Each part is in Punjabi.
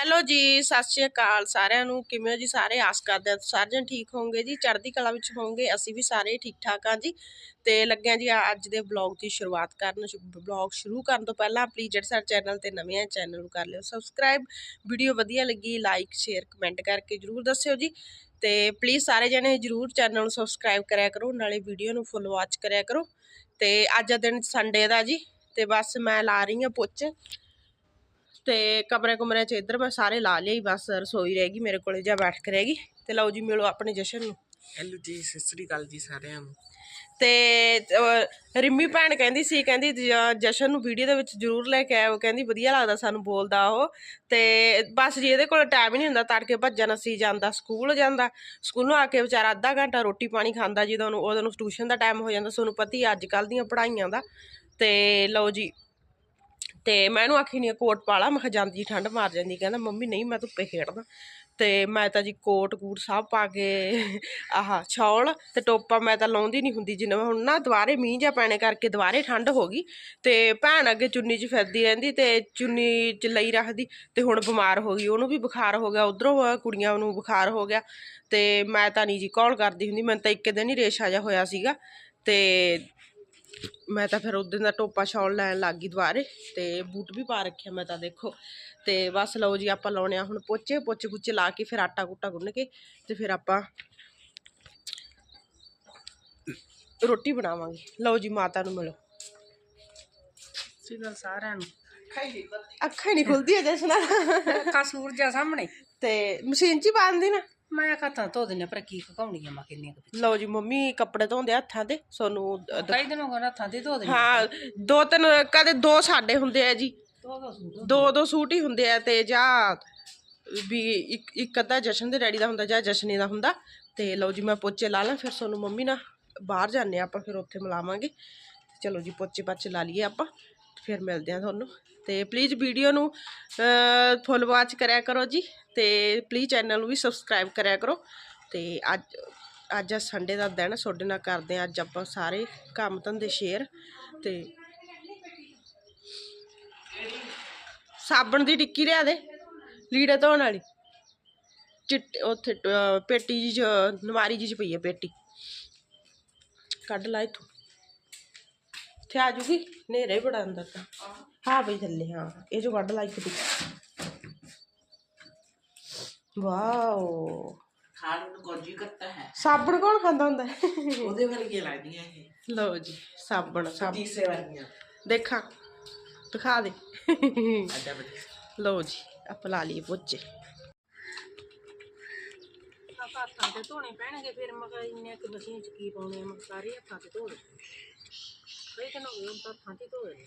ਹੈਲੋ ਜੀ, ਸਤਿ ਸ਼੍ਰੀ ਅਕਾਲ ਸਾਰਿਆਂ ਨੂੰ, ਕਿਵੇਂ ਹੋ ਜੀ ਸਾਰੇ? ਆਸ ਕਰਦੇ ਆ ਸਾਰੇ ਜਣ ਠੀਕ ਹੋਵੋਗੇ ਜੀ, ਚੜ੍ਹਦੀ ਕਲਾ ਵਿੱਚ ਹੋਵੋਗੇ, ਅਸੀਂ ਵੀ ਸਾਰੇ ਠੀਕ ਠਾਕ ਆ ਜੀ। ਤੇ ਲੱਗਿਆ ਜੀ ਅੱਜ ਦੇ ਵਲੌਗ ਦੀ ਸ਼ੁਰੂਆਤ ਕਰਨ ਵਲੌਗ ਸ਼ੁਰੂ ਕਰਨ ਤੋਂ ਪਹਿਲਾਂ ਪਲੀਜ਼ ਜਿਹੜੇ ਸਾਡੇ ਚੈਨਲ ਤੇ ਨਵੇਂ ਆ, ਚੈਨਲ ਨੂੰ ਕਰ ਲਿਓ ਸਬਸਕ੍ਰਾਈਬ ਵੀਡੀਓ ਵਧੀਆ ਲੱਗੀ ਲਾਈਕ ਸ਼ੇਅਰ ਕਮੈਂਟ ਕਰਕੇ ਜਰੂਰ ਦੱਸਿਓ ਜੀ। ਤੇ ਪਲੀਜ਼ ਸਾਰੇ ਜਣੇ ਜਰੂਰ ਚੈਨਲ ਨੂੰ ਸਬਸਕ੍ਰਾਈਬ ਕਰਿਆ ਕਰੋ, ਨਾਲੇ ਵੀਡੀਓ ਨੂੰ ਫੁੱਲ ਵਾਚ ਕਰਿਆ ਕਰੋ। ਤੇ ਅੱਜ ਦਾ ਦਿਨ ਸੰਡੇ ਦਾ ਜੀ, ਤੇ ਬਸ ਮੈਂ ਲਾ ਰਹੀ ਹਾਂ ਪੁੱਛ। ਤੇ ਕਮਰੇ ਕਮਰੇ ਚ ਇੱਧਰ ਮੈਂ ਸਾਰੇ ਲਾ ਲਈ ਬਸ ਰਸੋਈ ਰਹਿ ਗਈ ਮੇਰੇ ਕੋਲੇ ਜਾ ਬੈਠ ਕੇ ਰਹਿ ਗਈ। ਤੇ ਲਓ ਜੀ ਮਿਲੋ ਆਪਣੇ ਜਸ਼ਨ ਨੂੰ। ਹੈਲੋ ਜੀ ਸਤਿ ਸ੍ਰੀ ਅਕਾਲ ਜੀ ਸਾਰਿਆਂ ਨੂੰ। ਤੇ ਰਿੰਮੀ ਭੈਣ ਕਹਿੰਦੀ ਸੀ ਕਹਿੰਦੀ ਜਸ਼ਨ ਨੂੰ ਵੀਡੀਓ ਦੇ ਵਿੱਚ ਜ਼ਰੂਰ ਲੈ ਕੇ ਆਇਓ। ਕਹਿੰਦੀ ਵਧੀਆ ਲੱਗਦਾ ਸਾਨੂੰ ਬੋਲਦਾ ਉਹ। ਤੇ ਬਸ ਜੀ ਇਹਦੇ ਕੋਲ ਟਾਈਮ ਹੀ ਨਹੀਂ ਹੁੰਦਾ ਤੜਕੇ ਭੱਜਣ ਅਸੀਂ ਜਾਂਦਾ ਸਕੂਲ ਜਾਂਦਾ। ਸਕੂਲੋਂ ਆ ਕੇ ਵਿਚਾਰਾ ਅੱਧਾ ਘੰਟਾ ਰੋਟੀ ਪਾਣੀ ਖਾਂਦਾ ਜਦੋਂ ਨੂੰ ਉਹਦੋਂ ਨੂੰ ਟਿਊਸ਼ਨ ਦਾ ਟਾਈਮ ਹੋ ਜਾਂਦਾ ਤੁਹਾਨੂੰ ਪਤਾ ਹੀ ਅੱਜ ਕੱਲ ਦੀਆਂ ਪੜ੍ਹਾਈਆਂ ਦਾ। ਤੇ ਲਓ ਜੀ ਤੇ ਮੈਂ ਇਹਨੂੰ ਆਖੀ ਨਹੀਂ, ਕੋਟ ਪਾ ਲਾ। ਮੈਂ ਕਿਹਾ, ਜਾਂਦੀ ਠੰਡ ਮਾਰ ਜਾਂਦੀ। ਕਹਿੰਦਾ, ਮੰਮੀ, ਨਹੀਂ, ਮੈਂ ਧੁੱਪੇ ਖੇਡਦਾ। ਤੇ ਮੈਂ ਤਾਂ ਜੀ ਕੋਟ ਕੂਟ ਸਭ ਪਾ ਕੇ, ਆਹ ਛੌਲ ਤੇ ਟੋਪਾ ਮੈਂ ਤਾਂ ਲਾਉਂਦੀ ਨਹੀਂ ਹੁੰਦੀ। ਜਿਵੇਂ ਹੁਣ ਨਾ ਦੁਬਾਰੇ ਮੀਂਹ ਜਾਂ ਪੈਣੇ ਕਰਕੇ ਦੁਬਾਰੇ ਠੰਡ ਹੋ ਗਈ ਤੇ ਭੈਣ ਅੱਗੇ ਚੁੰਨੀ 'ਚ ਫਿਰਦੀ ਰਹਿੰਦੀ ਤੇ ਚੁੰਨੀ 'ਚ ਲਈ ਰੱਖਦੀ ਤੇ ਹੁਣ ਬਿਮਾਰ ਹੋ ਗਈ। ਉਹਨੂੰ ਵੀ ਬੁਖਾਰ ਹੋ ਗਿਆ। ਉਧਰੋਂ ਕੁੜੀਆਂ ਨੂੰ ਬੁਖਾਰ ਹੋ ਗਿਆ ਤੇ ਮੈਂ ਤਾਂ ਨਹੀਂ ਜੀ, ਕਾਲ ਕਰਦੀ ਹੁੰਦੀ। ਮੈਨੂੰ ਤਾਂ ਇੱਕ ਦਿਨ ਹੀ ਰੇਸ਼ਾ ਜਿਹਾ ਹੋਇਆ ਸੀਗਾ ਤੇ ਮੈਂ ਤਾਂ ਫਿਰ ਉਦੋਂ ਦਾ ਟੋਪਾ ਸ਼ਾਲ ਲੈਣ ਲੱਗ ਗਈ ਦੁਬਾਰੇ ਤੇ ਬੂਟ ਵੀ ਪਾ ਰੱਖਿਆ ਮੈਂ ਤਾਂ ਦੇਖੋ। ਤੇ ਬਸ ਲਓ ਜੀ ਆਪਾਂ ਲਾਉਣੇ ਆ ਹੁਣ ਪੋਚੇ ਪੋਚੇ ਪੁੱਚੇ ਲਾ ਕੇ ਫਿਰ ਆਟਾ ਗੁੱਟਾ ਗੁੰਨ ਕੇ ਤੇ ਫਿਰ ਆਪਾਂ ਰੋਟੀ ਬਣਾਵਾਂਗੇ। ਲਓ ਜੀ ਮਾਤਾ ਨੂੰ ਮਿਲੋ। ਅਕਾਲ ਸਾਰਿਆਂ ਨੂੰ। ਅੱਖਾਂ ਨਹੀਂ ਖੁੱਲਦੀਆਂ ਜਸਨਾ ਕਾ ਸੂਰਜ ਆ ਸਾਹਮਣੇ। ਤੇ ਮਸ਼ੀਨ 'ਚ ਹੀ ਪਾਉਂਦੀ ਨਾ। ਮੈਂ ਖਾਤਾ ਧੋ ਦਿੰਨੇ ਪਰ ਕੀ ਕਹਾਉਣੀ ਆ ਮੈਂ ਕਿੰਨੀਆਂ ਕੁ ਲਓ ਜੀ ਮੰਮੀ ਕੱਪੜੇ ਧੋਂਦੇ ਆ ਹੱਥਾਂ ਤੇ ਸੋਨੂੰ ਦ- ਦ- ਕਈ ਦਿਨ ਹੋ ਗਏ ਹੱਥਾਂ ਤੇ ਧੋ ਦਿੰਨੇ ਹਾਂ ਦੋ ਤਿੰਨ ਕਦੇ ਦੋ ਸਾਡੇ ਹੁੰਦੇ ਆ ਜੀ। ਧੋ ਦੋ ਸੂਟ ਦੋ ਦੋ ਸੂਟ ਹੀ ਹੁੰਦੇ ਆ ਤੇ ਜਾਂ ਵੀ ਇੱਕ ਇੱਕ ਅੱਧਾ ਜਸ਼ਨ ਦੇ ਡੈਡੀ ਦਾ ਹੁੰਦਾ ਜਾਂ ਜਸ਼ਨੇ ਦਾ ਹੁੰਦਾ। ਤੇ ਲਓ ਜੀ ਮੈਂ ਪੋਚੇ ਲਾ ਲਾਂ ਫਿਰ ਤੁਹਾਨੂੰ ਮੰਮੀ ਨਾਲ ਬਾਹਰ ਜਾਂਦੇ ਆ ਆਪਾਂ ਫਿਰ ਉੱਥੇ ਮਿਲਾਵਾਂਗੇ। ਚਲੋ ਜੀ ਪੋਚੇ ਪਾਚੇ ਲਾ ਲਈਏ ਆਪਾਂ ਫਿਰ ਮਿਲਦੇ ਆ ਤੁਹਾਨੂੰ। ਤੇ ਪਲੀਜ਼ ਵੀਡੀਓ ਨੂੰ ਫੁੱਲ ਵਾਚ ਕਰਿਆ ਕਰੋ ਜੀ ਤੇ ਪਲੀਜ਼ ਚੈਨਲ ਨੂੰ ਵੀ ਸਬਸਕ੍ਰਾਈਬ ਕਰਿਆ ਕਰੋ ਤੇ ਅੱਜ ਅੱਜ ਸੰਡੇ ਦਾ ਦਿਨ, ਤੁਹਾਡੇ ਨਾਲ ਕਰਦੇ ਆ ਅੱਜ ਆਪਾਂ ਸਾਰੇ ਕੰਮ ਧੰਦੇ ਸ਼ੇਅਰ ਤੇ ਸਾਬਣ ਦੀ ਟਿੱਕੀ ਲਿਆ ਦੇ, ਲੀੜੇ ਧੋਣ ਵਾਲੀ। ਚਿੱਟ, ਉੱਥੇ ਪੇਟੀ ਜੀ ਨਵਾਰੀ ਜੀ ਚ ਪਈ ਹੈ ਪੇਟੀ। ਕੱਢ ਲਾ ਇਥੋਂ। ਇੱਥੇ ਆ ਜੂਗੀ ਨੇਰੇ ਬੜਾ ਅੰਦਰ ਤਾਂ ਹਾਂ ਬਈ ਥੱਲੇ ਹਾਂ ਇਹ ਜੋ ਕੱਢ ਲਾ ਇੱਕ ਟਿੱਕੀ ਵਾਓ। ਖਾਣ ਨੂੰ ਗੋਜੀ ਕਰਤਾ ਹੈ। ਸਾਬਣ ਕੌਣ ਖਾਂਦਾ ਹੁੰਦਾ? ਹੈ? ਉਹਦੇ ਵਰਗੀਆਂ ਲੱਗਦੀਆਂ ਇਹ। ਲਓ ਜੀ ਸਾਬਣ ਸਾਬਣ। ਤੀਸੇ ਵਰਗੀਆਂ। ਦੇਖਾਂ ਦਿਖਾ ਦੇ। ਲਓ ਜੀ ਆਪਾਂ ਲਾ ਲਈਏ ਪੋਚੇ। ਹੱਥਾਂ ਤੇ ਧੋਣੇ ਪੈਣਗੇ ਫਿਰ ਮੈਂ ਕਿਹਾ ਇੰਨੇ ਕਿ ਮਸ਼ੀਨ ਚ ਕੀ ਪਾਉਣੇ ਆ? ਸਾਰੇ ਹੱਥਾਂ ਤੇ ਧੋ ਦੇ ਕਈ ਦਿਨ ਹੋ ਗਏ ਹੁਣ ਤਾਂ ਹੱਥਾਂ ਤੇ ਧੋ ਦੇ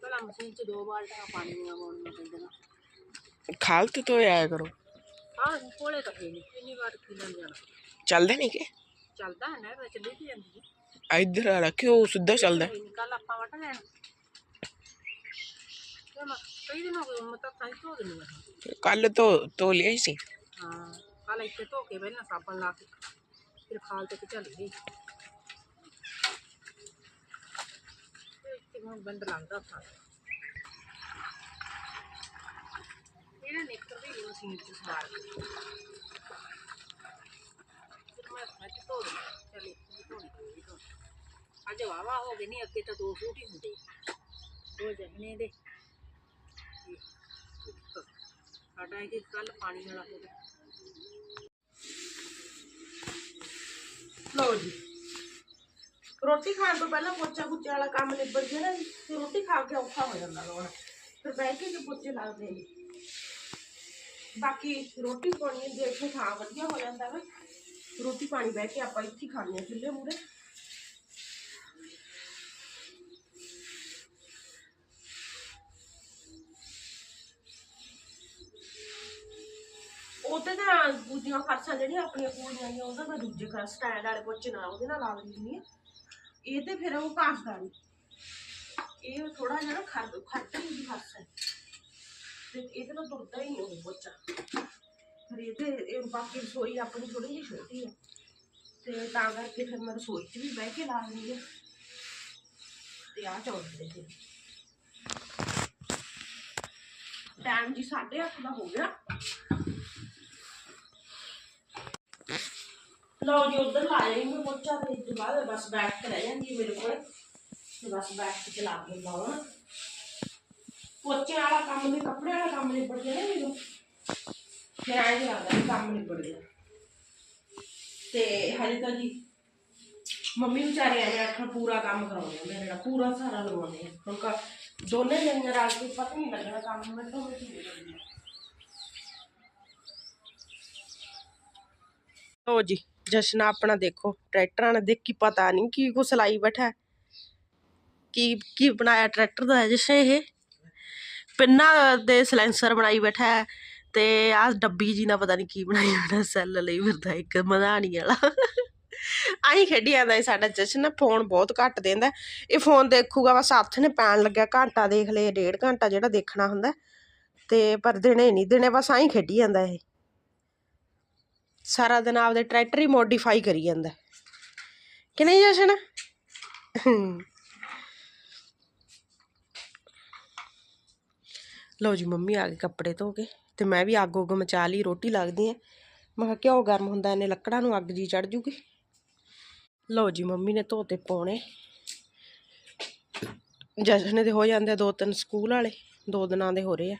ਪਹਿਲਾਂ ਮਸ਼ੀਨ ਚ ਦੋ ਬਾਲਟੀਆਂ ਪਾਣੀ ਦੀਆਂ ਪਾਉਣੀਆਂ ਪੈਂਦੀਆਂ ਖਾਲ ਤੇ ਧੋਏ ਆਇਆ ਕਰੋ ਹਾਂ ਕੋਲੇ ਤਾਂ ਫੇਰ ਨਹੀਂ ਇੰਨੀ ਵਾਰ ਖਿਲਣ ਜਾਣਾ ਚੱਲਦੇ ਨਹੀਂ ਕਿ ਚੱਲਦਾ ਹੈ ਨਾ ਚੱਲੀ ਤੇ ਜਾਂਦੀ ਹੈ ਇੱਧਰ ਆ ਰੱਖਿਓ ਸਿੱਧਾ ਚੱਲਦਾ ਕੱਲ ਆਪਾਂ ਵਟ ਲੈਣ ਤੇ ਮੈਂ ਕਈ ਦਿਨ ਹੋ ਗਏ ਮੈਂ ਤਾਂ ਥਾਂ ਧੋ ਦਿੰਦੀ ਹਾਂ ਕੱਲ ਤੋਂ ਧੋ ਲਿਆ ਸੀ ਹਾਂ ਕੱਲ ਇੱਥੇ ਧੋ ਕੇ ਪਹਿਲਾਂ ਸਾਬਣ ਲਾ ਕੇ ਫਿਰ ਖਾਲ ਤੇ ਚੱਲ ਗਈ ਤੇ ਇੱਥੇ ਹੁਣ ਬੰਦ ਲੱਗਦਾ ਥਾਂ ਇਹਨਾਂ ਨਿਕਲ ਵੀ ਮਸ਼ੀਨ ਚ ਸਵਾਰ ਕੇ ਫਿਰ ਮੈਂ ਸੱਚ ਧੋ ਦਿੰਦੀ ਚੱਲ ਇੱਥੇ ਵੀ ਧੋਣੀ ਪਊਗੀ ਧੋਣੀ। ਅੱਜ ਵਾਵਾ ਹੋ ਗਏ ਨਹੀਂ ਅੱਗੇ ਤਾਂ ਦੋ ਸੂਟ ਹੀ ਹੁੰਦੇ ਦੋ ਜਹਨੇ ਦੇ ਤੇ ਇੱਕ ਸਾਡਾ ਇਹ ਕੱਲ ਪਾਣੀ ਵਾਲਾ ਹੋ ਗਿਆ ਲਓ ਜੀ ਰੋਟੀ ਖਾਣ ਤੋਂ ਪਹਿਲਾਂ ਪੋਚਾ ਪੁੱਚੇ ਵਾਲਾ ਕੰਮ ਨਿਬੜ ਗਿਆ ਨਾ ਜੀ, ਤੇ ਰੋਟੀ ਖਾ ਕੇ ਔਖਾ ਹੋ ਜਾਂਦਾ ਲੋਣਾ ਫਿਰ ਬਹਿ ਕੇ ਜੇ ਪੋਚੇ ਲੱਗਦੇ ਨੇ। ਬਾਕੀ ਰੋਟੀ ਪਾਣੀ ਦੇ ਇੱਥੇ ਥਾਂ ਵਧੀਆ ਹੋ ਜਾਂਦਾ ਵਾ। ਰੋਟੀ ਪਾਣੀ ਬਹਿ ਕੇ ਆਪਾਂ ਇੱਥੇ ਹੀ ਖਾਂਦੇ ਹਾਂ ਚੁੱਲ੍ਹੇ ਮੂਰੇ ਉਹਤੇ ਤਾਂ ਦੂਜੀਆਂ ਫਰਸ਼ਾਂ ਜਿਹੜੀਆਂ ਆਪਣੀਆਂ ਕੋਲੀਆਂ ਆਈਆਂ ਉਹਦਾ ਮੈਂ ਦੂਜੇ ਕਰ ਸਟੈਂਡ ਵਾਲੇ ਪੋਚੇ ਨਾਲ ਉਹਦੇ ਨਾਲ ਲਾ ਦਿੰਦੀ ਹੁੰਦੀ ਆ। ਇਹ ਤੇ ਫਿਰ ਉਹ ਘਾਸਦਾ ਨਹੀਂ ਇਹ ਥੋੜਾ ਜਿਹਾ ਨਾ ਖਰ ਖਰਚ ਦੀ ਫਰਸ਼ ਹੈ। ਤੇ ਇਹਦੇ ਨਾਲ ਤੁਰਦਾ ਹੀ ਨਹੀਂ ਉਹ ਪੋਚਾ ਫਿਰ ਇਹ ਤੇ, ਇਹ ਬਾਕੀ ਰਸੋਈ ਆਪਣੀ ਥੋੜੀ ਜਿਹੀ ਛੋਟੀ ਹੈ। ਤੇ ਤਾਂ ਕਰਕੇ ਫਿਰ ਮੈਂ ਰਸੋਈ 'ਚ ਵੀ ਬਹਿ ਕੇ ਲਾ ਦਿੰਦੀ ਹਾਂ। ਤੇ ਆ ਚੌਂਦੇ ਤੇ। ਟਾਈਮ ਜੀ 8:30 ਦਾ ਹੋ ਗਿਆ। ਲਓ ਜੀ, ਉਧਰ ਲਾ ਜਾਈ ਮੈਂ ਪੋਚਾ ਤੇ ਇਸ ਤੋਂ ਬਾਅਦ ਬਸ ਬੈਠ ਕੇ ਰਹਿ ਜਾਂਦੀ ਹੈ ਮੇਰੇ ਕੋਲ। ਤੇ ਬਸ ਬੈਠ ਕੇ ਚਲਾ ਕੇ ਲਾਉਣਾ ਪੋਚੇ ਵਾਲਾ ਕੰਮ ਨਹੀਂ, ਕੱਪੜੇ ਵਾਲਾ ਕੰਮ ਨਹੀਂ ਪੜ ਜਾਣਾ ਮੈਨੂੰ। ਫਿਰ ਆਏ ਨਹੀਂ ਲੱਗਦਾ ਵੀ ਕੰਮ ਨਹੀਂ ਪੜ ਗਿਆ। ਤੇ ਹਜੇ ਤਾਂ ਜੀ ਮੰਮੀ ਵਿਚਾਰੇ ਐਵੇਂ ਆਖਣ ਪੂਰਾ ਕੰਮ ਕਰਾਉਂਦੇ ਆ ਮੇਰੇ ਨਾਲ ਪੂਰਾ ਸਾਰਾ ਲਵਾਉਂਦੇ ਆ। ਹੁਣ ਕਾ ਦੋਨੇ ਜਣੀਆਂ ਰਲ ਕੇ ਪਤਾ ਨਹੀਂ ਲੱਗਣਾ ਕੰਮ ਮੈਂ ਤਾਂ ਵਿੱਚ ਹੀ ਲੱਗਦੀ ਲੋ ਜੀ। ਜਸ਼ਨ ਆਪਣਾ ਦੇਖੋ, ਟਰੈਕਟਰਾਂ ਨੇ ਦੇਖੀ ਪਤਾ ਨਹੀਂ ਕੀ ਕੁਛ ਲਾਈ ਬੈਠਾ ਕੀ ਕੀ ਬਣਾਇਆ ਟਰੈਕਟਰ ਦਾ ਜਸ਼ਨ ਇਹ? ਪਿੰਨਾ ਦੇ ਸਲੈਂਸਰ ਬਣਾਈ ਬੈਠਾ ਹੈ ਤੇ ਆਹ ਡੱਬੀ ਜੀ ਨਾ ਪਤਾ ਨਹੀਂ ਕੀ ਬਣਾਈ ਬੈਠਾ, ਸੈੱਲ ਲਈ ਫਿਰਦਾ ਇੱਕ, ਮਧਾਣੀ ਵਾਲਾ। ਆਹੀ ਖੇਡੀ ਜਾਂਦਾ ਇਹ ਸਾਡਾ ਜਸ਼ਨ ਨਾ, ਫੋਨ ਬਹੁਤ ਘੱਟ ਦਿੰਦਾ ਇਹ ਫੋਨ ਦੇਖੂਗਾ, ਬਸ ਹੱਥ ਨੇ ਪੈਣ ਲੱਗਿਆ, ਘੰਟਾ ਦੇਖ ਲਏ, ਡੇਢ ਘੰਟਾ ਜਿਹੜਾ ਦੇਖਣਾ ਹੁੰਦਾ ਤੇ ਪਰ ਦਿਨੇ ਨਹੀਂ ਦਿਨੇ ਬਸ ਆਹੀ ਖੇਡੀ ਜਾਂਦਾ ਇਹ। ਸਾਰਾ ਦਿਨ ਆਪਦੇ ਟਰੈਕਟਰ ਹੀ ਮੋਡੀਫਾਈ ਕਰੀ ਜਾਂਦਾ। ਕਿ ਨਹੀਂ ਜਸ਼ਨ? ਲਓ ਜੀ, ਮੰਮੀ ਆ ਗਏ ਕੱਪੜੇ ਧੋ ਕੇ ਤੇ ਮੈਂ ਵੀ ਅੱਗ ਉੱਗ ਮਚਾ ਲਈ, ਰੋਟੀ ਲੱਗਦੀ ਹੈ। ਮੈਂ ਕਿਹਾ ਘਿਓ ਗਰਮ ਹੁੰਦਾ, ਇਹਨੇ ਲੱਕੜਾਂ ਨੂੰ ਅੱਗ ਜੀ ਚੜ ਜੂਗੀ। ਲਓ ਜੀ, ਮੰਮੀ ਨੇ ਧੋਤੇ ਪਾਉਣੇ ਜਸ਼ਨ ਦੇ ਹੋ ਜਾਂਦੇ ਆ ਦੋ ਤਿੰਨ ਸਕੂਲ ਵਾਲੇ, ਦੋ ਦਿਨਾਂ ਦੇ ਹੋ ਰਹੇ ਆ।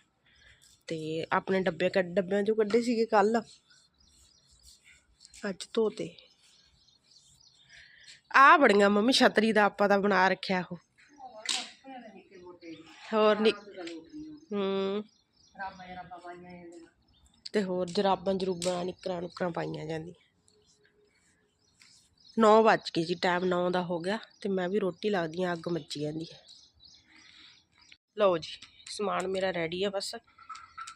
ਤੇ ਆਪਣੇ ਡੱਬੇ ਕੱਢ ਡੱਬਿਆਂ ਚੋਂ ਕੱਢੇ ਸੀਗੇ ਕੱਲ ਅੱਜ ਧੋਤੇ। ਆ ਬੜੀਆਂ ਮੰਮੀ ਛਤਰੀ ਦਾ ਆਪਾਂ ਤਾਂ ਬਣਾ ਰੱਖਿਆ ਉਹ। ਹੋਰ ਨੀ। ਹੂੰ। ਤੇ ਹੋਰ ਜਰਾਬਾਂ ਜਰੂਬਾਂ ਨਿਕਰਾਂ ਨੁਕਰਾਂ ਪਾਈਆਂ ਜਾਂਦੀਆਂ। 9 ਵੱਜ ਗਏ ਜੀ ਟਾਈਮ 9 ਦਾ ਹੋ ਗਿਆ ਤੇ ਮੈਂ ਵੀ ਰੋਟੀ ਲੱਗਦੀ ਆ, ਅੱਗ ਮੱਚੀ ਜਾਂਦੀ ਹੈ। ਲਓ ਜੀ, ਸਮਾਨ ਮੇਰਾ ਰੈਡੀ ਆ ਬਸ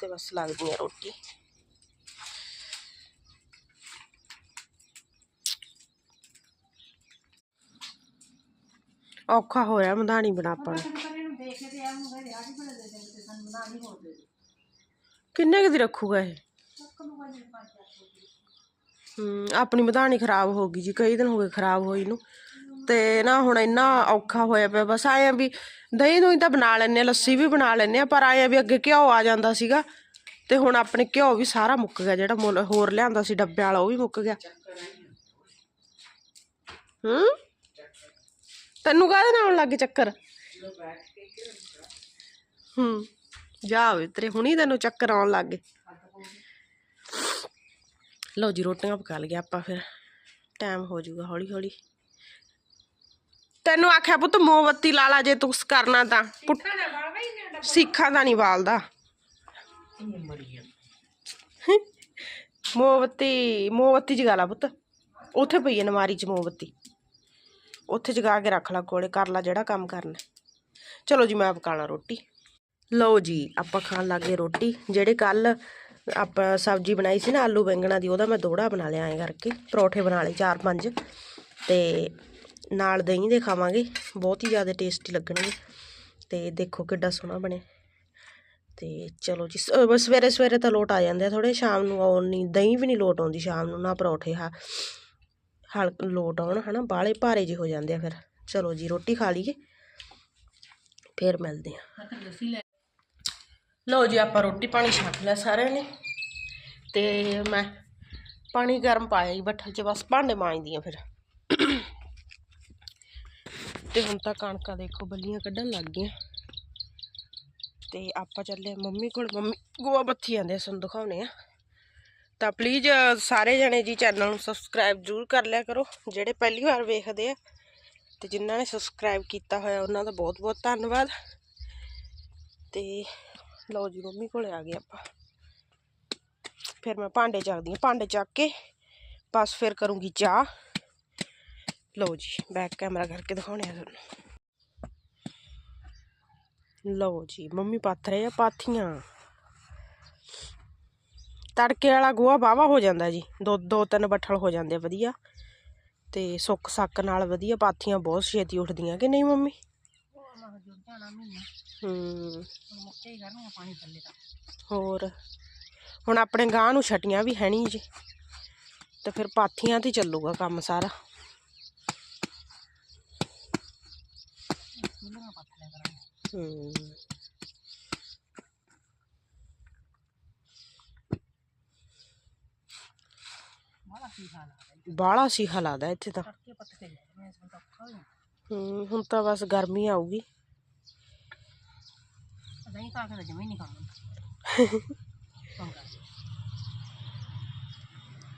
ਤੇ ਬਸ ਲੱਗਦੀ ਆ ਰੋਟੀ ਔਖਾ ਹੋਇਆ ਮਧਾਣੀ ਬਣਾ ਆਪਾਂ ਨੂੰ ਇਹਨੂੰ ਦੇਖ ਕੇ ਤੇ ਆ ਨੂੰ ਕਹਿੰਦੇ ਆਹ ਬਣਾ ਦੇ ਦੇ ਸਾਨੂੰ ਬਣਾ ਨਹੀਂ ਹੋ ਦੇ ਕਿੰਨੇ ਕੁ ਦੀ ਰੱਖੂਗਾ ਇਹ? ਹਮ ਆਪਣੀ ਮਧਾਣੀ ਖਰਾਬ ਹੋ ਗਈ ਜੀ ਕਈ ਦਿਨ ਹੋ ਗਏ ਖਰਾਬ ਹੋਈ ਨੂੰ। ਤੇ ਨਾ ਹੁਣ ਇੰਨਾ ਔਖਾ ਹੋਇਆ ਪਿਆ ਬਸ ਆਏ ਆ ਵੀ ਦਹੀਂ ਨੂੰ ਤਾਂ ਬਣਾ ਲੈਨੇ ਲੱਸੀ ਵੀ ਬਣਾ ਲੈਨੇ ਆ ਪਰ ਆਏ ਆ ਵੀ ਅੱਗੇ ਘਿਓ ਆ ਜਾਂਦਾ ਸੀਗਾ। ਤੇ ਹੁਣ ਆਪਣੇ ਘਿਓ ਵੀ ਸਾਰਾ ਮੁੱਕ ਗਿਆ ਜਿਹੜਾ ਹੋਰ ਲਿਆਂਦਾ ਸੀ ਡੱਬੇ ਵਾਲਾ ਉਹ ਵੀ ਮੁੱਕ ਗਿਆ। ਹੂੰ? ਤੈਨੂੰ ਕਾਹਦੇ ਨਾਲ ਆਉਣ ਲੱਗੇ ਚੱਕਰ? ਹੂੰ ਜਾ ਵੇ ਤੇਰੇ ਹੁਣੀ ਤੈਨੂੰ ਚੱਕਰ ਆਉਣ ਲੱਗ ਗਏ। ਲਓ ਜੀ ਰੋਟੀਆਂ ਪਕਾ ਲਈਆਂ ਆਪਾਂ ਫਿਰ। ਟਾਈਮ ਹੋ ਜਾਊਗਾ ਹੌਲੀ ਹੌਲੀ ਤੈਨੂੰ ਆਖਿਆ ਪੁੱਤ ਮੋਮਬੱਤੀ ਲਾ ਲਾ ਜੇ ਤੂੰ ਕਰਨਾ ਤਾਂ। ਸਿੱਖਾਂ ਦਾ ਨਹੀਂ ਬਾਲਦਾ ਮੋਮਬੱਤੀ ਮੋਮਬੱਤੀ ਜਗਾ ਲਾ ਪੁੱਤ। ਉੱਥੇ ਪਈ ਹੈ ਨਮਾਰੀ 'ਚ ਮੋਮਬੱਤੀ। ਉੱਥੇ ਜਗਾ ਕੇ ਰੱਖ ਲਾ ਕੋਲੇ, ਕਰ ਲਾ ਜਿਹੜਾ ਕੰਮ ਕਰਨਾ। ਚਲੋ ਜੀ, ਮੈਂ ਪਕਾਣਾ ਰੋਟੀ। ਲਓ ਜੀ, ਆਪਾਂ ਖਾਣ ਲੱਗੇ ਰੋਟੀ, ਜਿਹੜੇ ਕੱਲ ਆਪਾਂ ਸਬਜ਼ੀ ਬਣਾਈ ਸੀ ਨਾ ਆਲੂ ਬੈਂਗਣਾ ਦੀ, ਉਹਦਾ ਮੈਂ ਦੋੜਾ ਬਣਾ ਲਿਆ ਐਂ ਕਰਕੇ, ਪਰੌਠੇ ਬਣਾ ਲਏ ਚਾਰ ਪੰਜ। ਤੇ ਨਾਲ ਦਹੀਂ ਦੇ ਖਾਵਾਂਗੇ, ਬਹੁਤ ਹੀ ਜ਼ਿਆਦਾ ਟੇਸਟੀ ਲੱਗਣਗੇ। ਤੇ ਦੇਖੋ ਕਿੱਡਾ ਸੋਹਣਾ ਬਣੇ ਤੇ ਚਲੋ ਜੀ, ਸ- ਸਵੇਰੇ ਸਵੇਰੇ ਤਾਂ ਲੋਟ ਆ ਜਾਂਦੇ ਆ ਥੋੜੇ ਸ਼ਾਮ ਨੂੰ ਆਉਣ ਨਹੀਂ ਦਹੀਂ ਵੀ ਨਹੀਂ ਲੋਟ ਆਉਂਦੀ ਸ਼ਾਮ ਨੂੰ, ਨਾ ਪਰੌਠੇ ਆ ਹਲਕ ਲੋਟ ਆਉਣ ਹਨਾ ਬਾਲੇ ਭਾਰੇ ਜਿਹੇ ਹੋ ਜਾਂਦੇ ਆ ਫਿਰ। ਚਲੋ ਜੀ, ਰੋਟੀ ਖਾ ਲਈਏ। ਫਿਰ ਮਿਲਦੇ ਆ। ਲਓ ਜੀ, ਆਪਾਂ ਰੋਟੀ ਪਾਣੀ ਛਕ ਲਿਆ ਸਾਰਿਆਂ ਨੇ। ਤੇ ਮੈਂ ਪਾਣੀ ਗਰਮ ਪਾਇਆ ਜੀ ਬੱਠਲ 'ਚ, ਬਸ ਭਾਂਡੇ ਮਾਂਜਦੀ ਆ ਫਿਰ। ਤੇ ਹੁਣ ਤਾਂ ਕਣਕਾਂ ਦੇਖੋ ਬੱਲੀਆਂ ਕੱਢਣ ਲੱਗ ਗਈਆਂ। ਤੇ ਆਪਾਂ ਚੱਲੇ ਮੰਮੀ ਕੋਲ। ਮੰਮੀ ਗੋਆ ਬੱਥੀ ਜਾਂਦੇ ਸਾਨੂੰ ਦਿਖਾਉਣੇ ਆ। ਤਾਂ ਪਲੀਜ਼ ਸਾਰੇ ਜਣੇ ਜੀ ਚੈਨਲ ਨੂੰ ਸਬਸਕ੍ਰਾਈਬ ਜ਼ਰੂਰ ਕਰ ਲਿਆ ਕਰੋ। ਜਿਹੜੇ ਪਹਿਲੀ ਵਾਰ ਵੇਖਦੇ ਆ, ਤੇ ਜਿਨ੍ਹਾਂ ਨੇ ਸਬਸਕ੍ਰਾਈਬ ਕੀਤਾ ਹੋਇਆ, ਉਹਨਾਂ ਦਾ ਬਹੁਤ ਬਹੁਤ ਧੰਨਵਾਦ। ਤੇ ਲਓ ਜੀ, ਮੰਮੀ ਕੋਲੇ ਆ ਗਏ ਆਪਾਂ। ਫਿਰ ਮੈਂ ਭਾਂਡੇ ਚੱਕਦੀ ਹਾਂ, ਭਾਂਡੇ ਚੱਕ ਕੇ ਬਸ ਫਿਰ ਕਰੂੰਗੀ ਚਾਹ। ਲਓ ਜੀ ਬੈਕ ਕੈਮਰਾ ਕਰਕੇ ਦਿਖਾਉਣੇ ਆ ਤੁਹਾਨੂੰ। ਲਓ ਜੀ, ਮੰਮੀ ਪੱਥ ਰਹੇ ਆ ਪਾਥੀਆਂ। ਤੜਕੇ ਵਾਲਾ ਗੋਹਾ ਵਾਹਵਾ ਹੋ ਜਾਂਦਾ ਜੀ। ਦੋ ਦੋ, ਤਿੰਨ ਬੱਠਲ ਹੋ ਜਾਂਦੇ ਵਧੀਆ। ਤੇ ਸੁੱਕ ਸੱਕ ਨਾਲ ਵਧੀਆ, ਪਾਥੀਆਂ ਬਹੁਤ ਛੇਤੀ ਉੱਠਦੀਆਂ ਕਿ ਨਹੀਂ ਮੰਮੀ? ਹੂੰ। ਹੋਰ, ਹੁਣ ਆਪਣੇ ਗਾਂ ਨੂੰ ਛਟੀਆਂ ਵੀ ਹੈ ਨਹੀਂ ਜੀ। ਤੇ ਫਿਰ ਪਾਥੀਆਂ ਤੇ ਚੱਲੂਗਾ ਕੰਮ ਸਾਰਾ। ਹੂੰ ਸੀ ਹਾਲ ਆ ਬਾਹਲਾ ਸੀ ਲੱਗਦਾ ਇੱਥੇ ਤਾਂ। ਹੋ ਹੁਣ ਤਾਂ ਬਸ ਗਰਮੀ ਆਊਗੀ। ਦਹੀਂ ਖਾ ਕੇ ਤਾਂ ਜਮੇ ਨਹੀਂ ਖਾਣਾ। ਪੰਗਾ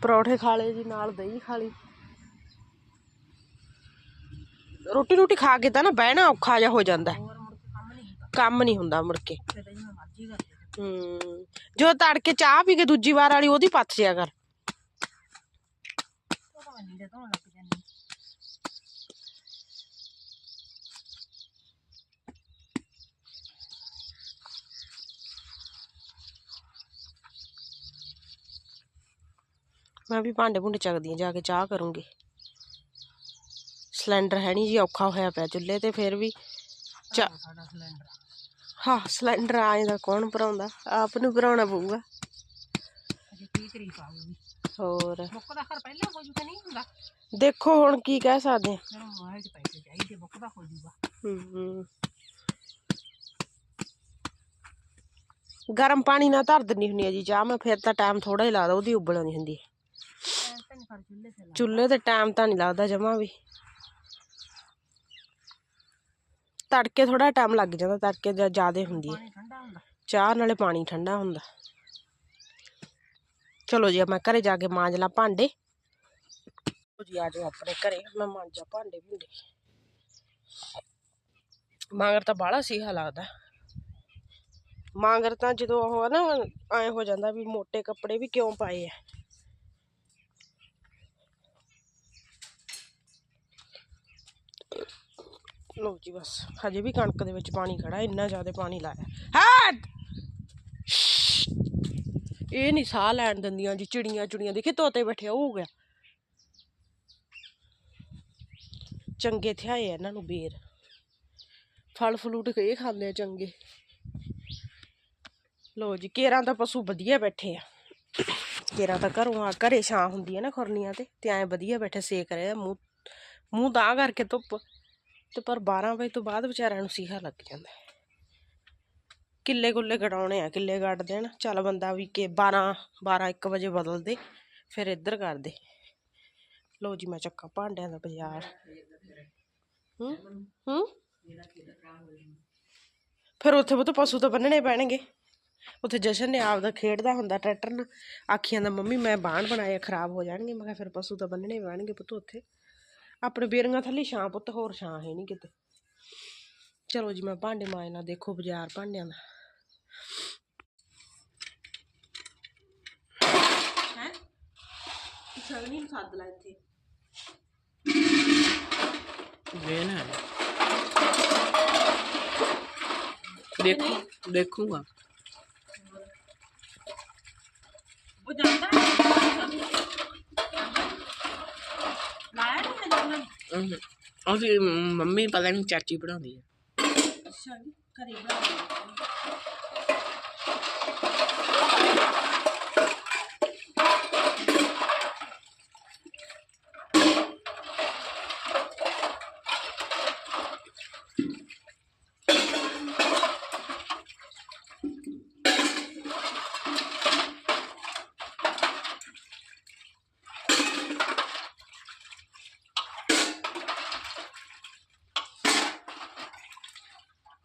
ਪਰੌਠੇ ਖਾ ਲਏ ਜੀ ਨਾਲ ਦਹੀਂ ਖਾ ਲਈ। ਰੋਟੀ ਰੋਟੀ ਖਾ ਕੇ ਤਾਂ ਨਾ ਬਹਿਣਾ ਔਖਾ ਜਿਹਾ ਹੋ ਜਾਂਦਾ। ਕੰਮ ਨਹੀਂ ਹੁੰਦਾ ਮੁੜ ਕੇ। ਹੂੰ ਜੋ ਤੜਕੇ ਚਾਹ ਪੀ ਕੇ ਦੂਜੀ ਵਾਰ ਵਾਲੀ ਉਹਦੀ ਪੱਥ ਜਿਆ ਕਰ। ਲੱਗ ਜਾਂਦੀ। ਮੈਂ ਵੀ ਭਾਂਡੇ ਭੁੰਡੇ ਚੱਕਦੀ ਆਂ ਜਾ ਕੇ ਚਾਹ ਕਰੂੰਗੀ। ਸਿਲੰਡਰ ਹੈ ਨਹੀਂ ਜੀ ਔਖਾ ਹੋਇਆ ਪਿਆ ਚੁੱਲ੍ਹੇ ਤੇ ਫਿਰ ਵੀ ਚਾ ਸਾਡਾ ਸਿਲੰਡਰ। ਹਾਂ ਸਿਲੰਡਰ ਆਏ ਦਾ ਕੌਣ ਭਰਾਉਂਦਾ? ਆਪ ਨੂੰ ਭਰਾਉਣਾ ਪਊਗਾ। ਅਜੇ 30 ਤਰੀਕ ਆਊਗੀ। ਹੋਰ। ਬੁੱਕ ਦਾ ਖਰ ਪਹਿਲਾਂ ਹੋ ਜੂਗਾ ਨਹੀਂ ਹੁੰਦਾ। ਦੇਖੋ ਹੁਣ ਕੀ ਕਹਿ ਸਕਦੇ ਹਾਂ। ਜਦੋਂ ਮੋਬਾਈਲ 'ਚ ਪੈਸੇ ਚਾਹੀਦੇ ਬੁੱਕ ਦਾ ਹੋ ਜੂਗਾ। ਹੂੰ ਗਰਮ ਪਾਣੀ ਨਾਲ ਧਰ ਦਿੰਦੀ ਹੁੰਦੀ ਆ ਜੀ ਚਾਹ ਮੈਂ ਫਿਰ ਤਾਂ ਟਾਈਮ ਥੋੜਾ ਹੀ ਲੱਗਦਾ ਉਹਦੀ ਉਬਲ ਨਹੀਂ ਹੁੰਦੀ। ਐਂ ਤਾਂ ਨਹੀਂ ਕਰ ਚੁੱਲ੍ਹੇ ਤੇ ਲਾ ਚੁੱਲ੍ਹੇ ਤੇ ਟਾਈਮ ਤਾਂ ਨਹੀਂ ਲੱਗਦਾ ਜਮਾ ਵੀ। ਤੜਕੇ ਥੋੜਾ ਟਾਈਮ ਲੱਗ ਜਾਂਦਾ ਤੜਕੇ ਜ਼ਿਆਦਾ ਹੁੰਦੀ ਹੈ ਪਾਣੀ ਠੰਡਾ ਹੁੰਦਾ। ਚਾਹ ਨਾਲੇ ਪਾਣੀ ਠੰਡਾ ਹੁੰਦਾ। ਚਲੋ ਜੀ, ਮੈਂ ਘਰੇ ਜਾ ਕੇ ਮਾਂਜ ਲਾ ਭਾਂਡੇ। ਲਓ ਜੀ, ਆ ਜਾਓ ਆਪਣੇ ਘਰੇ, ਮੈਂ ਮਾਂਜਾ ਭਾਂਡੇ ਭੁੰਡੇ। ਮਾਂਗਰ ਤਾਂ ਬਾਹਲਾ ਸੀਹਾ ਲੱਗਦਾ। ਮਾਂਗਰ ਤਾਂ ਜਦੋਂ ਉਹ ਨਾ, ਐ ਹੋ ਜਾਂਦਾ ਵੀ ਮੋٹے ਕੱਪੜੇ ਵੀ ਕਿਉਂ ਪਾਏ ਆ। ਲਓ ਜੀ ਬਸ, ਹਜੇ ਵੀ ਕਣਕ ਦੇ ਵਿੱਚ ਪਾਣੀ ਖੜਾ, ਇੰਨਾ ਜ਼ਿਆਦਾ ਪਾਣੀ ਲਾਇਆ। ਹਟ ਇਹ ਨਹੀਂ ਸਾਹ ਲੈਣ ਦਿੰਦੀਆਂ ਜੀ, ਚਿੜੀਆਂ ਚੁੜੀਆਂ, ਦੇਖੇ ਤੋਤੇ ਬੈਠੇ ਹੋ ਗਿਆ। ਚੰਗੇ ਥਿਆਏ ਆ ਇਹਨਾਂ ਨੂੰ ਬੇਰ। ਫਲ ਫਲੂਟ ਇਹ ਖਾਂਦੇ ਆ ਚੰਗੇ। ਲੋ ਜੀ, ਕੇਰਾਂ ਤਾਂ ਪਸ਼ੂ ਵਧੀਆ ਬੈਠੇ ਆ। ਕੇਰਾਂ ਤਾਂ ਘਰੋਂ ਆ, ਘਰੇ ਛਾਂ ਹੁੰਦੀ ਹੈ ਨਾ ਖੁਰਨੀਆਂ ਤੇ ਤੇ ਐ ਵਧੀਆ ਬੈਠੇ ਸੇਕ ਰਿਹਾ ਮੂੰਹ ਮੂੰਹ ਤਾਂ ਕਰਕੇ ਧੁੱਪ। ਤੇ ਪਰ 12 ਵਜੇ ਤੋਂ ਬਾਅਦ ਵਿਚਾਰਿਆਂ ਨੂੰ ਸੀਹਾ ਲੱਗ ਜਾਂਦਾ। ਕਿੱਲੇ ਕੁੱਲੇ ਗੜਾਉਣੇ ਆ, ਕਿੱਲੇ ਗੱਡ ਦੇਣ। ਚੱਲ ਬੰਦਾ ਵੀ ਕਿ 12 12 1 ਵਜੇ ਬਦਲ ਦੇ, ਫਿਰ ਇੱਧਰ ਕਰ ਦੇ। ਲੋ ਜੀ ਮੈਂ ਚੱਕਾ ਭਾਂਡਿਆਂ ਦਾ ਬਾਜ਼ਾਰ। ਹੂੰ ਹੂੰ? ਫਿਰ ਉੱਥੇ ਉਹ ਪਸ਼ੂ ਤਾਂ ਬੰਨਣੇ ਪੈਣਗੇ। ਉੱਥੇ ਜਸ਼ਨ ਨੇ ਆਪਦਾ ਖੇਡਦਾ ਹੁੰਦਾ ਟਰੈਕਟਰ ਨਾਲ। ਆਖੀਆਂ ਦਾ, ਮੰਮੀ, ਮੈਂ ਬਾਣ ਬਣਾਏ, ਖਰਾਬ ਹੋ ਜਾਣਗੇ। ਮੈਂ ਕਿਹਾ, ਫਿਰ ਪਸ਼ੂ ਤਾਂ ਬੰਨਣੇ ਪੈਣਗੇ ਪੁੱਤ ਉੱਥੇ। ਆਪਣੇ ਬੇਰੀਆਂ ਥੱਲੇ ਛਾਂ ਪੁੱਤ, ਹੋਰ ਛਾਂ ਹੈ ਨਹੀਂ ਕਿਤੇ। ਚਲੋ ਜੀ ਮੈਂ ਭਾਂਡੇ ਮਾਂਜਣਾ ਦੇਖੋ ਬਾਜ਼ਾਰ ਭਾਂਡਿਆਂ ਦਾ। ਹੈ? ਸਗਨੀ ਨੂੰ ਸੱਦ ਲੈ ਇੱਥੇ। ਵੇਨਾ ਦੇਖੂ ਦੇਖੂਗਾ। ਉਹ ਜਾਂਦਾ ਲਾਇਆ ਨਹੀਂ ਮੰਮੀ ਪਤਾ ਨਹੀਂ ਚਾਚੀ ਬਣਾਉਂਦੀ ਹੈ ਅੱਛਾ ਜੀ। ਘਰੇ ਬਣਾ ਲਿਆ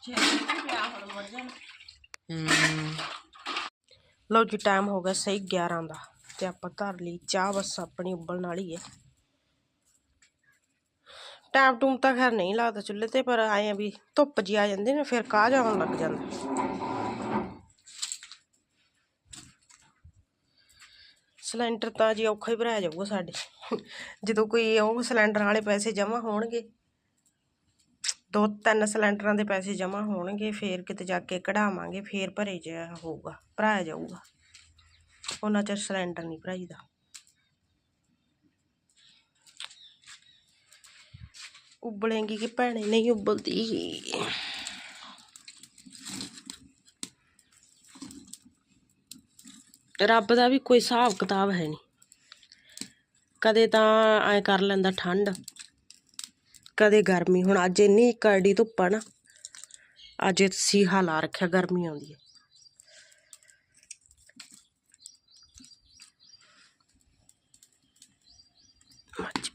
ਜੇ ਪਿਆ ਹੁਣ ਮਰ ਜਾਣਾ ਹਮ, ਲਓ ਜੀ ਟਾਈਮ ਹੋ ਗਿਆ ਸਹੀ 11 ਦਾ ਤੇ ਆਪਾਂ ਧਰ ਲਈ ਚਾਹ, ਬਸ ਆਪਣੀ ਉਬਲਣ ਵਾਲੀ ਹੈ। ਟਾਈਮ ਟੂਮ ਤਾਂ ਖੈਰ ਨਹੀਂ ਲੱਗਦਾ ਚੁੱਲ੍ਹੇ ਤੇ, ਪਰ ਆਏ ਆ ਵੀ ਧੁੱਪ ਜੀ ਆ ਜਾਂਦੀ ਨਾ, ਫਿਰ ਕਾਹ ਜਾਣ ਲੱਗ ਜਾਂਦਾ। ਸਿਲੰਡਰ ਤਾਂ ਜੀ ਔਖਾ ਹੀ ਭਰਾਇਆ ਜਾਊਗਾ ਸਾਡੇ। ਜਦੋਂ ਕੋਈ ਉਹ ਸਿਲੰਡਰ ਵਾਲੇ ਪੈਸੇ ਜਮ੍ਹਾਂ ਹੋਣਗੇ ਦੋ ਤਿੰਨ ਸਿਲੰਡਰਾਂ ਦੇ ਪੈਸੇ ਜਮ੍ਹਾਂ ਹੋਣਗੇ, ਫੇਰ ਕਿਤੇ ਜਾ ਕੇ ਕਢਾਵਾਂਗੇ, ਫੇਰ ਭਰੇ ਜਾ ਹੋਊਗਾ, ਭਰਾਇਆ ਜਾਊਗਾ। ਉਹਨਾਂ ਚਿਰ ਸਿਲੰਡਰ ਨਹੀਂ ਭਰਾਈਦਾ। ਉਬਲੇਗੀ ਕਿ ਭੈਣੇ, ਨਹੀਂ ਉਬਲਦੀ। ਰੱਬ ਦਾ ਵੀ ਕੋਈ ਹਿਸਾਬ ਕਿਤਾਬ ਹੈ ਨਹੀਂ। ਕਦੇ ਤਾਂ ਐ ਕਰ ਲੈਂਦਾ ਠੰਡ। ਕਦੇ ਗਰਮੀ? ਹੁਣ ਅੱਜ ਇੰਨੀ ਕਰੜੀ ਧੁੱਪ ਆ ਨਾ, ਅੱਜ ਸੀਹਾ ਲਾ ਰੱਖਿਆ, ਗਰਮੀ ਆਉਂਦੀ ਹੈ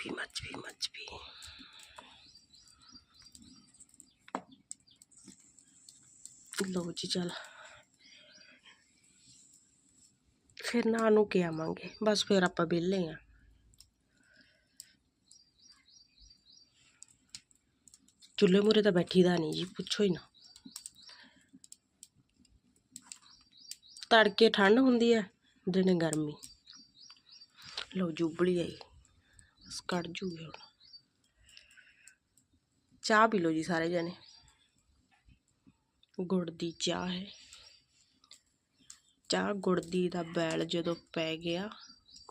ਵੀ ਮੱਚ ਵੀ ਮੱਚ ਵੀ ਲਓ ਜੀ, ਚਲ। ਫਿਰ ਨਾ ਨੂੰ ਕੇ ਆਵਾਂਗੇ ਬਸ ਫਿਰ ਆਪਾਂ ਵਿਹਲੇ ਆ। ਚੁੱਲ੍ਹੇ ਮੂਰੇ ਤਾਂ ਬੈਠੀ ਦਾ ਨਹੀਂ ਜੀ, ਪੁੱਛੋ ਹੀ ਨਾ। ਤੜਕੇ ਠੰਡ ਹੁੰਦੀ ਹੈ ਦਿਨੇ ਗਰਮੀ। ਲਓ ਜੁਬਲੀ ਆਈ, ਬਸ ਕੱਢ ਜੂਗੀ ਹੁਣ। ਚਾਹ ਪੀ ਲਓ ਜੀ ਸਾਰੇ ਜਣੇ। ਗੁੜ ਦੀ ਚਾਹ ਹੈ। ਚਾਹ ਗੁੜ ਦੀ ਦਾ ਬੈਲ ਜਦੋਂ ਪੈ ਗਿਆ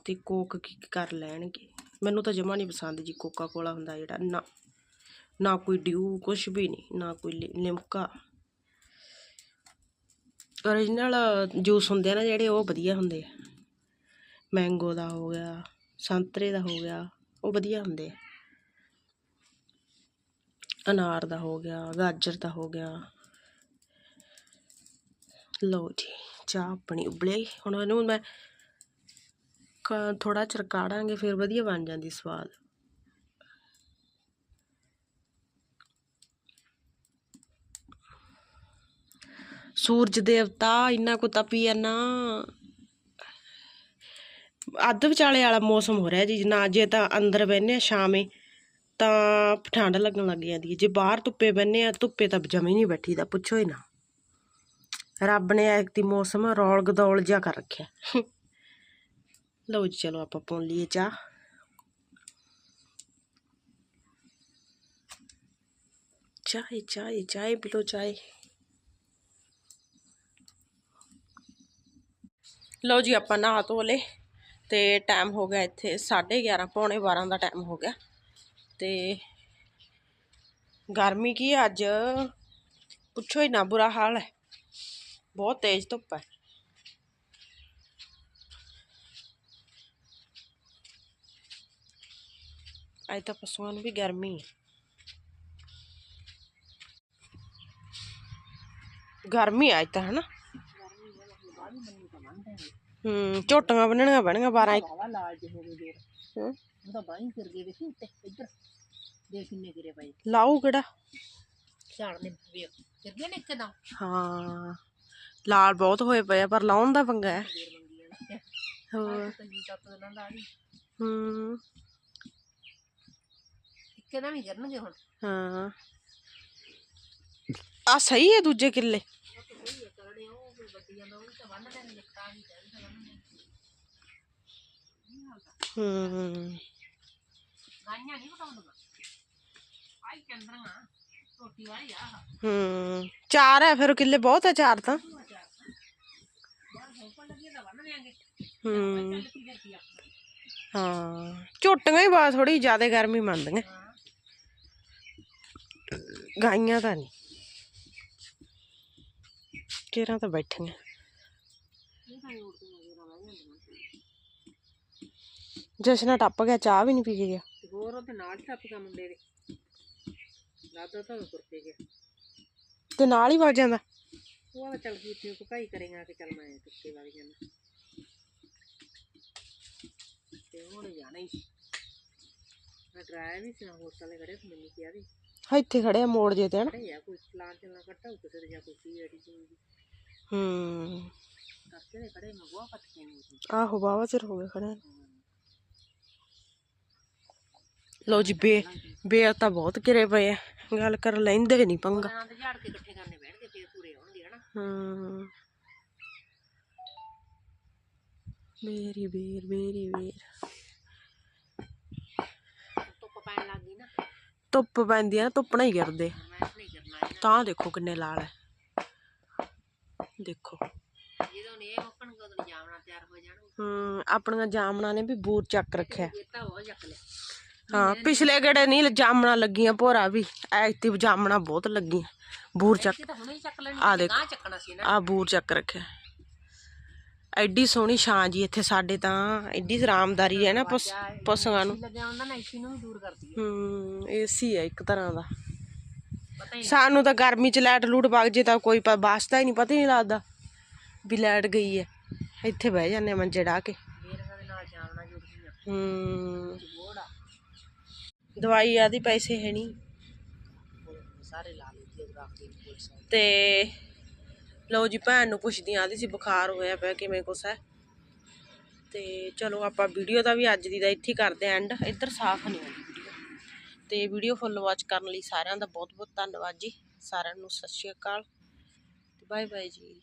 ਤੇ ਕੋਕ ਕੀ ਕਰ ਲੈਣਗੇ? ਮੈਨੂੰ ਤਾਂ ਜਮਾ ਨਹੀਂ ਪਸੰਦ ਜੀ ਕੋਕਾ ਕੋਲਾ ਹੁੰਦਾ ਜਿਹੜਾ, ਨਾ। ਨਾ ਕੋਈ ਡਿਊ, ਕੁਛ ਵੀ ਨਹੀਂ, ਨਾ ਕੋਈ ਲਿ- ਲਿਮਕਾ। ਓਰੀਜਨਲ ਜੂਸ ਹੁੰਦੇ ਆ ਨਾ ਜਿਹੜੇ, ਉਹ ਵਧੀਆ ਹੁੰਦੇ ਆ। ਮੈਂਗੋ ਦਾ ਹੋ ਗਿਆ, ਸੰਤਰੇ ਦਾ ਹੋ ਗਿਆ, ਉਹ ਵਧੀਆ ਹੁੰਦੇ ਆ। ਅਨਾਰ ਦਾ ਹੋ ਗਿਆ, ਗਾਜਰ ਦਾ ਹੋ ਗਿਆ। ਲਓ ਜੀ, ਚਾਹ ਆਪਣੀ ਉਬਲੀ ਹੁਣ ਇਹਨੂੰ ਮੈਂ ਥੋੜਾ ਚਿਰ ਕਾੜਾਂਗੇ ਫਿਰ ਵਧੀਆ ਬਣ ਜਾਂਦੀ ਸਵਾਦ। ਸੂਰਜ ਦੇਵਤਾ, ਇੰਨਾ ਕੁ ਤਪੀ ਨਾ ਅੱਧ ਵਿਚਾਲੇ ਵਾਲਾ ਮੌਸਮ ਹੋ ਰਿਹਾ ਜੀ ਨਾ ਜੇ ਤਾਂ ਅੰਦਰ ਬਹਿੰਦੇ ਆ ਸ਼ਾਮੇ, ਤਾਂ ਠੰਡ ਲੱਗਣ ਲੱਗ ਜਾਂਦੀ ਹੈ। ਜੇ ਬਾਹਰ ਧੁੱਪੇ ਬਹਿੰਦੇ ਆ, ਧੁੱਪੇ ਤਾਂ ਜਮੀ ਨਹੀਂ ਬੈਠੀ ਦਾ ਪੁੱਛੋ ਹੀ ਨਾ। ਰੱਬ ਨੇ ਐਕਤੀ ਮੌਸਮ ਰੌਲ ਗਦੌਲ ਜਿਹਾ ਕਰ ਰੱਖਿਆ। ਲਓ ਜੀ, ਚਲੋ ਆਪਾਂ ਪੌਣ ਲਈਏ ਚਾਹ। ਚਾਹ ਚਾਹ, ਚਾਹੇ ਪੀ ਲਓ, ਚਾਹੇ। ਲਓ ਜੀ, ਆਪਾਂ ਨਹਾ ਧੋ ਲਏ ਤੇ ਟਾਈਮ ਹੋ ਗਿਆ ਇੱਥੇ 11:30 ਪੌਣੇ 12 ਦਾ ਟਾਈਮ ਹੋ ਗਿਆ। ਤੇ ਗਰਮੀ ਕੀ ਹੈ ਅੱਜ? ਪੁੱਛੋ ਹੀ ਨਾ, ਬੁਰਾ ਹਾਲ ਹੈ। ਬਹੁਤ ਤੇਜ਼ ਧੁੱਪ ਹੈ। ਅੱਜ ਤਾਂ ਪਸ਼ੂਆਂ ਨੂੰ ਵੀ ਗਰਮੀ ਹੈ। ਗਰਮੀ ਆ ਅੱਜ ਤਾਂ, ਹਨਾ? ਹੂੰ ਝੋਟੀਆਂ ਬੰਨਣੀਆਂ ਪੈਣਗੀਆਂ 12 ਇੱਕ। ਵਾਵਾ ਲਾਲ ਜਿਹੇ ਹੋ ਗਏ ਦੇਰ ਹੂੰ। ਉਹ ਤਾਂ ਬਾਹੀਂ ਫਿਰ ਗਏ ਵੇਖੀ ਉੱਤੇ ਇੱਧਰ। ਦੇ ਕਿੰਨੇ ਗਿਰੇ ਪਏ। ਲਾਊ ਕਿਹੜਾ? ਝਾੜ ਨੇ ਵੇਖ ਫਿਰ ਗਏ ਨੇ ਇੱਕਦਮ ਹਾਂ ਲਾਲ ਬਹੁਤ ਹੋਏ ਪਏ ਆ ਪਰ ਲਾਉਣ ਦਾ ਪੰਗਾ ਹੈ। ਦੇਰ ਹੋਰ? ਚੱਤ ਦੇ ਨਾਲ ਹੂੰ। ਇੱਕਦਮ ਹੀ ਕਰਨਗੇ ਹੁਣ। ਹਾਂ। ਆ ਸਹੀ ਹੈ ਦੂਜੇ ਕਿੱਲੇ। ਉਹ ਫਿਰ ਵੱਡੀ ਤਾਂ ਬੰਨ ਲੈਣ ਨਿਕਟਾ ਹੀ ਚਾਹੀਦਾ ਬੰਨ ਹੂੰ ਗਾਈਆਂ ਨਹੀਂ ਬਟਾਉਂਦਾ ਆਈ ਚੰਦਰਾਂ ਰੋਟੀ ਵਾਲੀ ਆ ਹੂੰ ਚਾਰ ਹੈ, ਫਿਰ ਕਿੱਲੇ ਬਹੁਤ ਹੈ ਚਾਰ ਤਾਂ। ਹੂੰ। ਹਾਂ, ਝੋਟੀਆਂ ਹੀ ਬਾ ਥੋੜੀ ਜ਼ਿਆਦਾ ਗਰਮੀ ਮੰਨਦੀਆਂ। ਗਾਈਆਂ ਤਾਂ ਨਹੀਂ। ਕਿਹੜਾ ਤਾਂ ਬੈਠੀਆਂ ਇਹ ਤਾਂ ਉੜਦੀਆਂ ਜਿਹੜਾ ਵਾਹੀਆਂ ਹੁੰਦੀਆਂ ਜਸ਼ਨਾ ਟੱਪ ਗਿਆ ਚਾਹ ਵੀ ਨਹੀਂ ਪੀ ਕੇ ਗਿਆ। ਹੋਰ ਉਹਦੇ ਨਾਲ ਟੱਪ ਗਿਆ ਮੁੰਡੇ ਦੇ। ਲਾਦਾ ਤਾਂ ਤੁਰ ਪੇ ਗਿਆ। ਤੇ ਨਾਲ ਹੀ ਵਗ ਜਾਂਦਾ। ਉਹ ਆ ਚੱਲ ਗਈ ਤੇ ਭਕਾਈ ਕਰੇਗਾ ਕਿ ਚੱਲ ਮੈਂ ਟੁੱਕੇ ਵਾਲੀ ਜਾਣਾ ਤੇ ਹੁਣ ਜਾਣਾ ਹੀ। ਸੀ ਮੈਂ ਡਰਾਇਆ ਵੀ ਸੀ ਨਾ ਹੋਟਲ ਦੇ ਖੜੇ ਸੀ ਮੈਨੂੰ ਕਿਹਾ ਵੀ। ਇੱਥੇ ਖੜੇ ਆ ਮੋੜ ਜੇ ਤੇ ਹਨ। ਖੜੇ ਆ ਕੋਈ ਪਲਾਨ ਚੱਲਣਾ ਕੱਟਾ ਹੋ ਕਿਸੇ ਦੇ ਜਾਂ ਕੋਈ ਸੀ ਐਡੀ ਚੀਜ਼। ਹੂੰ। ਕਰਕੇ ਦੇ ਖੜੇ ਮੈਂ ਗੋਆ ਪੱਟ ਕੇ ਨਹੀਂ ਸੀ ਆਹੋ ਬਾਵਾ ਚਿਰ ਹੋ ਗਿਆ ਖੜੇ। ਲਓ ਜੀ ਬੇ ਬੇਰ ਤਾਂ ਬਹੁਤ ਘਿਰੇ ਪਏ ਆ ਗੱਲ ਕਰ ਲੈਂਦੇ ਨਹੀਂ ਪੰਗਾ ਉਹਨਾਂ ਦੇ ਝਾੜ ਕੇ ਇਕੱਠੇ ਕਰਨੇ ਬੈਠਦੇ ਫੇਰ ਪੂਰੇ ਹੋਣਗੇ ਹਨਾ ਹੂੰ ਮੇਰੀ ਬੇਰ ਮੇਰੀ ਬੇਰ ਧੁੱਪ ਪੈਣ ਲੱਗ ਗਈ ਨਾ ਧੁੱਪ ਪੈਂਦੀ ਆ ਨਾ ਹੀ ਕਰਦੇ ਮੈਂ ਨਹੀਂ ਕਰਨਾ ਇਹਨਾਂ ਤਾਂ ਦੇਖੋ ਕਿੰਨੇ ਲਾਲ ਹੈ ਦੇਖੋ ਨੇ ਤਿਆਰ ਹੋ ਜਾਣਗੇ? ਹੂੰ ਆਪਣੀਆਂ ਜਾਮਣਾ ਨੇ ਵੀ ਬੂਰ ਚੱਕ ਰੱਖਿਆ। ਚੱਕ ਲਿਆ। ਹਾਂ ਪਿਛਲੇ ਗੇੜੇ ਨਹੀਂ ਜਾਮਣਾ ਲੱਗੀਆਂ ਭੋਰਾ ਵੀ। ਐਕਟਿਵ ਜਾਮਣਾ ਬਹੁਤ ਲੱਗੀਆਂ ਬੂਰ ਚੱਕ ਇਹ ਤਾਂ ਹੁਣੇ ਹੀ ਚੱਕ ਲੈਣੀ ਆ ਦੇਖੋ ਗਾਂ ਚੱਕਣਾ ਸੀ ਨਾ। ਆ ਬੂਰ ਚੱਕ ਰੱਖਿਆ। ਐਡੀ ਸੋਹਣੀ ਛਾਂ ਜੀ ਇੱਥੇ ਸਾਡੇ ਤਾਂ ਐਡੀ ਆਰਾਮਦਾਰੀ ਹੈ ਨਾ ਪਸ- ਪਸ਼ੂਆਂ ਨੂੰ। ਲੱਗਿਆ ਹੁੰਦਾ ਨਾ ਇਸੀ ਨੂੰ ਵੀ ਦੂਰ ਕਰਦੀ ਹੈ। ਹੂੰ ਏਸੀ ਹੈ ਇੱਕ ਤਰ੍ਹਾਂ ਦਾ। ਪਤਾ ਹੀ ਸਾਨੂੰ ਤਾਂ ਗਰਮੀ ਚ ਲਾਈਟ ਲੂਟ ਵਗ ਜੇ ਤਾਂ ਕੋਈ ਪ- ਵਾਸਤਾ ਹੀ ਨਹੀਂ ਪਤਾ ਹੀ ਨਹੀਂ ਲੱਗਦਾ। ਵੀ ਲਾਈਟ ਗਈ ਹੈ। ਇੱਥੇ ਬਹਿ ਜਾਂਦੇ ਆ ਮੰਜੇ ਢਾ ਕੇ। ਹੂੰ। ਦਵਾਈ ਆਦੀ ਪੈਸੇ ਹੈ ਨਹੀਂ। ਸਾਰੇ ਲਾ ਲਏ ਤੇ ਰੱਖ ਤੇ ਲਓ ਜੀ ਭੈਣ ਨੂੰ ਪੁੱਛਦੀ ਆਦੀ ਸੀ ਬੁਖਾਰ ਹੋਇਆ ਪਿਆ, ਕਿਵੇਂ ਕੁਛ ਹੈ। ਤੇ ਚਲੋ ਆਪਾਂ ਵੀਡੀਓ ਦਾ ਵੀ ਅੱਜ ਦੀ ਦਾ ਇੱਥੇ ਹੀ ਕਰਦੇ ਐਂਡ ਇੱਧਰ ਸਾਫ਼ ਨਹੀਂ ਆਉਂਦੀ ਵੀਡੀਓ। ਤੇ ਵੀਡੀਓ ਫੁੱਲ ਵਾਚ ਕਰਨ ਲਈ ਸਾਰਿਆਂ ਦਾ ਬਹੁਤ ਬਹੁਤ ਧੰਨਵਾਦ ਜੀ। ਸਾਰਿਆਂ ਨੂੰ ਸਤਿ ਸ਼੍ਰੀ ਅਕਾਲ। ਤੇ ਬਾਏ ਬਾਏ ਜੀ।